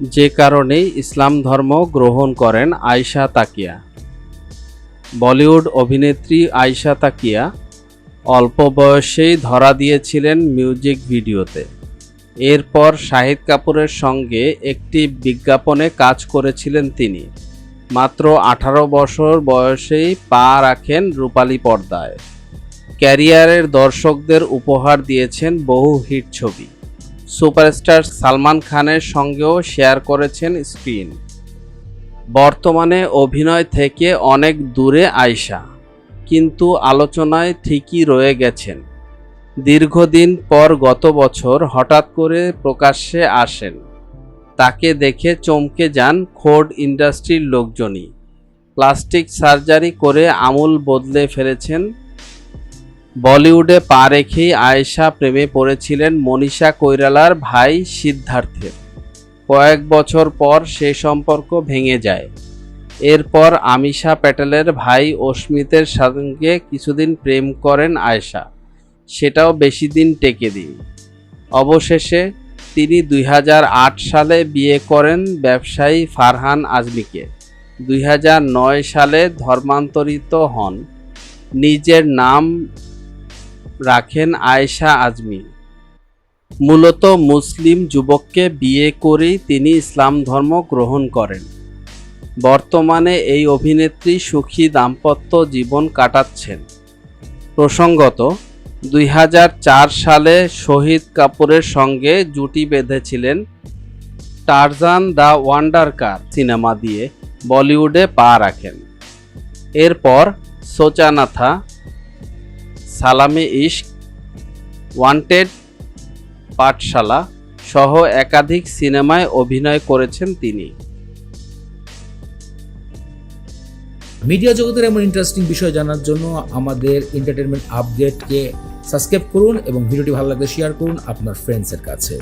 যে কারণেই ইসলাম ধর্ম গ্রহণ করেন আয়শা তাকিয়া। বলিউড অভিনেত্রী আয়শা তাকিয়া অল্প বয়সেই ধরা দিয়েছিলেন মিউজিক ভিডিওতে। এরপর শাহিদ কাপুরের সঙ্গে একটি বিজ্ঞাপনে কাজ করেছিলেন তিনি। মাত্র আঠারো বছর বয়সেই পা রাখেন রূপালী পর্দায়। ক্যারিয়ারের দর্শকদের উপহার দিয়েছেন বহু হিট ছবি। সুপারস্টার সালমান খানের সঙ্গেও শেয়ার করেছেন স্ক্রিন। বর্তমানে অভিনয় থেকে অনেক দূরে আয়শা, কিন্তু আলোচনায় ঠিকই রয়ে গেছেন। দীর্ঘদিন পর গত বছর হঠাৎ করে প্রকাশ্যে আসেন। তাকে দেখে চমকে যান খোড ইন্ডাস্ট্রির লোকজনই। প্লাস্টিক সার্জারি করে আমূল বদলে ফেলেছেন বলিউডে পা রেখেই আয়েশা প্রেমে পড়েছিলেন মনীষা কৈরালার ভাই সিদ্ধার্থের। কয়েক বছর পর সে সম্পর্ক ভেঙে যায়। এরপর আমিষা প্যাটেলের ভাই অস্মিতের সঙ্গে কিছুদিন প্রেম করেন আয়েশা। সেটাও বেশি দিন টেকে দিন। অবশেষে তিনি দুই হাজার আট সালে বিয়ে করেন ব্যবসায়ী ফারহান আজমিকে। দুই হাজার নয় সালে ধর্মান্তরিত হন। নিজের নাম রাখেন আয়েশা আজমি। মূলত মুসলিম যুবককে বিয়ে করেই তিনি ইসলাম ধর্ম গ্রহণ করেন। বর্তমানে এই অভিনেত্রী সুখী দাম্পত্য জীবন কাটাচ্ছেন। প্রসঙ্গত, দুই হাজার চার সালে শহীদ কাপুরের সঙ্গে জুটি বেঁধেছিলেন Tarzan the wonder car cinema দিয়ে বলিউডে পা রাখেন। এরপর সোচানাথা সালামে ইশক ওয়ান্টেড পাঠশালা সহ একাধিক সিনেমায় অভিনয় করেছেন তিনি। মিডিয়া জগতের এমন ইন্টারেস্টিং বিষয় জানার জন্য আমাদের এন্টারটেনমেন্ট আপডেটকে সাবস্ক্রাইব করুন এবং ভিডিওটি ভালো লাগলে শেয়ার করুন আপনার ফ্রেন্ডসের কাছে।